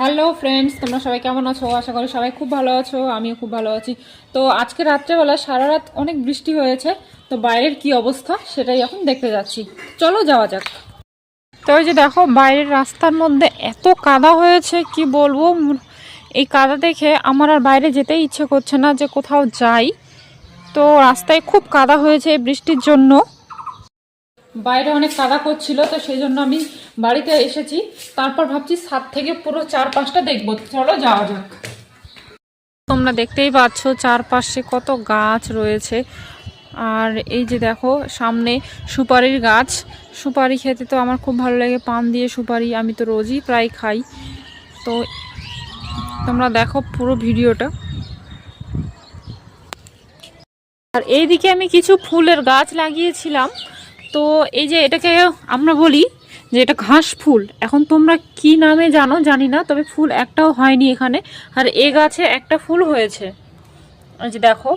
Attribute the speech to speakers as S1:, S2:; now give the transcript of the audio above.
S1: Hello friends, তোমরা সবাই কেমন আছো? আশা করি সবাই খুব ভালো আছো, আমিও খুব ভালো আছি। তো আজকে রাত্রেবেলা সারা রাত অনেক বৃষ্টি হয়েছে, তো বাইরের কি অবস্থা সেটাই এখন দেখতে যাচ্ছি। চলো যাওয়া যাক। তো ওই যে দেখো, বাইরের রাস্তার মধ্যে এত কাদা হয়েছে, কি বলব? এই কাদা দেখে আমার আর বাইরে যেতেই ইচ্ছে করছে না যে কোথাও যাই। তো রাস্তায় খুব কাদা হয়েছে বৃষ্টির জন্য। বাইরে অনেক কাদা করছিল, তো সেই জন্য আমি বাড়িতে এসেছি, তারপর ভাবছি সাত থেকে পুরো চার পাঁচটা দেখব। চলো যাওয়া যাক। তোমরা দেখতেই পাচ্ছ চারপাশে কত গাছ রয়েছে। আর এই যে দেখো, সামনে সুপারির গাছ। সুপারি খেতে তো আমার খুব ভালো লাগে, পান দিয়ে সুপারি আমি তো রোজই প্রায় খাই। তো তোমরা দেখো পুরো ভিডিওটা। আর এইদিকে আমি কিছু ফুলের গাছ লাগিয়েছিলাম। তো এই যে এটাকে আমরা বলি যে এটা ঘাস ফুল। এখন তোমরা কি নামে জানো জানি না, তবে ফুল একটাও হয়নি এখানে। আর এ গাছে একটা ফুল হয়েছে। এই যে দেখো